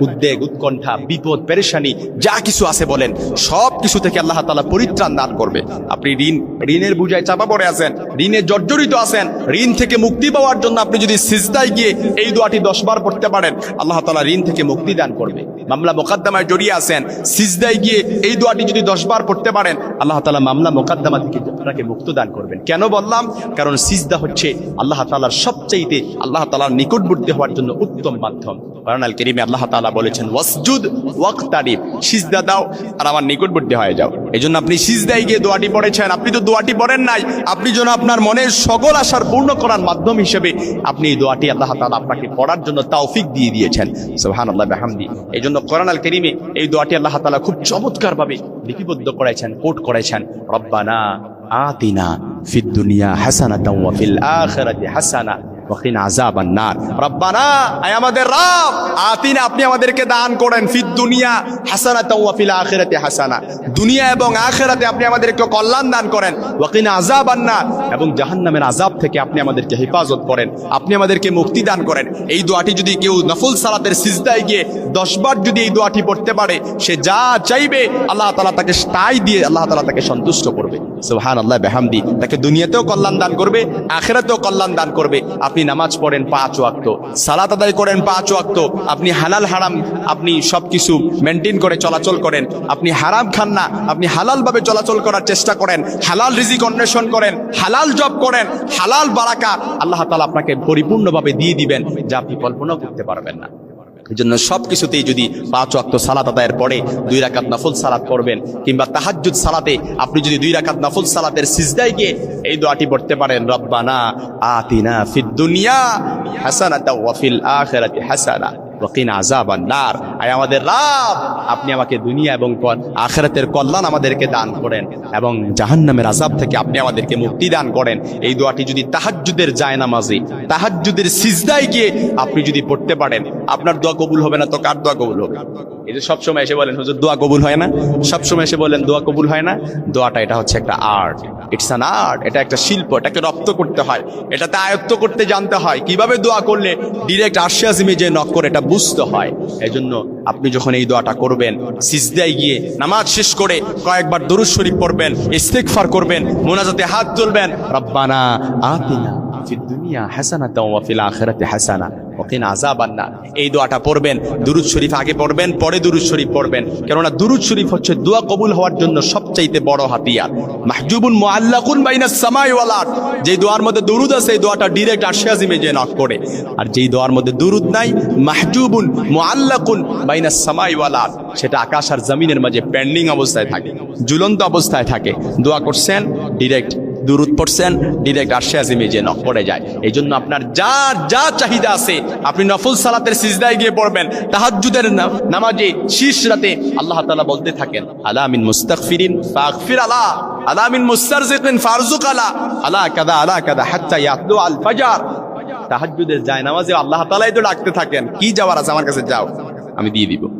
উদ্বেগ, উৎকণ্ঠা, বিপদ, পেরেশানি, যা কিছু আছে বলেন, সব কিছু থেকে আল্লাহ তালা পরিত্রাণ দান করবে। আপনি ঋণ, ঋণের বুঝায় চাপা পড়ে আছেন, ঋণে জর্জরিত আছেন, ঋণ থেকে মুক্তি পাওয়ার জন্য আপনি যদি সিজদায় গিয়ে এই দোয়াটি দশ বার পড়তে পারেন, আল্লাহ তালা ঋণ থেকে মুক্তি দান করবে। মামলা মোকদ্দমায় জড়িয়ে আছেন, সিজদায় গিয়ে এই দোয়াটি যদি দশবার পড়তে পারেন, আল্লাহ তালা মামলা মোকদ্দমা থেকে আপনাকে মুক্ত দান করবেন। কেন বললাম? কারণ সিজদা হচ্ছে আল্লাহ তালার সবচাইতে, আল্লাহ তালার নিকটবর্তী হওয়ার জন্য উত্তম মাধ্যম। কারণ আল কেরিমে আল্লাহ তালা বলেছেন, ওয়াসজুদ ওয়াক্তারিব, সিজদা দাও আর আমার নিকটবর্তী হয়ে যাও। এই আপনি সিজদায় গিয়ে দোয়াটি পড়েছেন। আপনি তো দোয়াটি পড়েন নাই। আপনি যেন আপনার মনের সকল আশার পূর্ণ করার মাধ্যম হিসেবে আপনি এই দোয়াটি আল্লাহ তালা আপনাকে পড়ার জন্য তাওফিক দিয়ে দিয়েছেন। সোহান আল্লাহ বেহামদি। এই জন্য কোরআন আল করিমে এই দোয়াটি আল্লাহ তালা খুব চমৎকার ভাবে লিপিবদ্ধ করেছেন, কোট করেছেন। রব্বানা আতিনা ফিদ দুনিয়া ওয়া ফিল আখিরাতি হাসানা আযাব থেকে আপনি আমাদেরকে হেফাজত করেন। আপনি আমাদেরকে মুক্তি দান করেন। এই দোয়াটি যদি কেউ নফল সালাতের সিজদায় গিয়ে দশ বার যদি এই দোয়াটি পড়তে পারে, সে যা চাইবে, আল্লাহ তালা তাকে তাই দিয়ে, আল্লাহ তালা তাকে সন্তুষ্ট করবে। সুবহান আল্লাহ বেহামদি। তাকে দুনিয়াতেও কল্যাণ দান করবে, আখেরাতেও কল্যাণ দান করবে। আপনি নামাজ পড়েন পাঁচ ওয়াক্ত, সালাত আদায় করেন পাঁচ ওয়াক্ত, আপনি হালাল হারাম, আপনি সব কিছু মেনটেন করে চলাচল করেন, আপনি হারাম খান না, আপনি হালাল ভাবে চলাচল করার চেষ্টা করেন, হালাল রিজিক অন্বেষণ করেন, হালাল জব করেন, হালাল বারাকা, আল্লাহ তালা আপনাকে পরিপূর্ণভাবে দিয়ে দিবেন, যা আপনি কল্পনাও করতে পারবেন না। এই জন্য সব কিছুতেই যদি পাঁচ অক্ত সালাত আদায়ের পরে দুই রাকাত নফল সালাত করবেন কিংবা তাহাজুদ সালাতে আপনি যদি দুই রাকাত নাফুল সালাতের সিজদায় গিয়ে এই দোয়াটি পড়তে পারেন, রব্বানা আতিনা ফিদ দুনিয়া হাসানাতা ওয়া ফিল আখিরাতি হাসানা ওয়াকিনা আযাবান নার। আয় আমাদের রাব আপনি আমাকে দুনিয়া এবং আখিরাতের কল্যাণ আমাদেরকে দান করেন এবং জাহান্নামের আযাব থেকে আপনি আমাদেরকে মুক্তি দান করেন। এই দোয়াটি যদি তাহাজ্জুদের যায় নামাজে তাহাজ্জুদের সিজদায় গিয়ে আপনি যদি পড়তে পারেন, আপনার দোয়া কবুল হবে না তো কার দোয়া কবুল হবে? এই যে সবসময় এসে বলেন, হুজুর, দোয়া কবুল হয় না? সবসময় এসে বলেন, দোয়া কবুল হয় না? দোয়াটা এটা হচ্ছে একটা আর্ট। ইটস অ্যান আর্ট এটা একটা শিল্প, এটাকে রপ্ত করতে হয়, এটাতে আয়ত্ত করতে জানতে হয়। কীভাবে দোয়া করলে ডিরেক্ট আশিয়াজিমে যে নক করে এটা বুঝতে হয়। এই জন্য আপনি যখন এই দোয়াটা করবেন, সিজদায় গিয়ে নামাজ শেষ করে কয়েকবার দরুদ শরীফ পড়বেন ইস্তেকফার করবেন, মোনাজাতে হাত তুলবেন, রব্বানা আতিনা। ফিদ এই দোয়াটা পড়বেন, দুরুদ শরীফ আগে পড়বেন, পরে দুরুদ শরীফ পড়বেন। কেননা দুরুদ শরীফ হচ্ছে দোয়া কবুল হওয়ার জন্য সবচাইতে বড় হাতিয়ার। মাহজুবুন মুআল্লাকুন বাইনাস সামাই ওয়াল আরদ। যেই দোয়ার মধ্যে দুরুদ আছে, এই দোয়াটা ডাইরেক্ট যে নক করে। আর যেই দোয়ার মধ্যে দুরুদ নাই, মাহজুবুন মুআল্লাকুন বাইনাস সামাই ওয়াল আরদ। সেটা আকাশ আর জমিনের মাঝে পেন্ডিং অবস্থায় থাকে, ঝুলন্ত অবস্থায় থাকে। দোয়া করছেন ডিরেক্ট দুরুদ পড়ছেন ডিরেক্ট আরশে আজিমে যে পড়ে যায়। এই জন্য আপনার যা যা চাহিদা আছে, আপনি নফল সালাতের সিজদায় গিয়ে পড়বেন। তাহাজ্জুদের না- নামাজে শীর্ষ রাতে আল্লাহ তালা বলতে থাকেন, আলা মিন মুস্তাগফিরিন ফাগফির আলা আলা মিন মুস্তারজিকিন ফারজুক আলা আলা কাদা আলা কাদা হাত্তা ইয়াতলু আল ফাজার। তাহাজ্জুদের যায় নামাজে আল্লাহ তাআলাই তো ডাকতে থাকেন, কি যাওয়ার আছে আমার কাছে যাও, আমি দিয়ে দিব।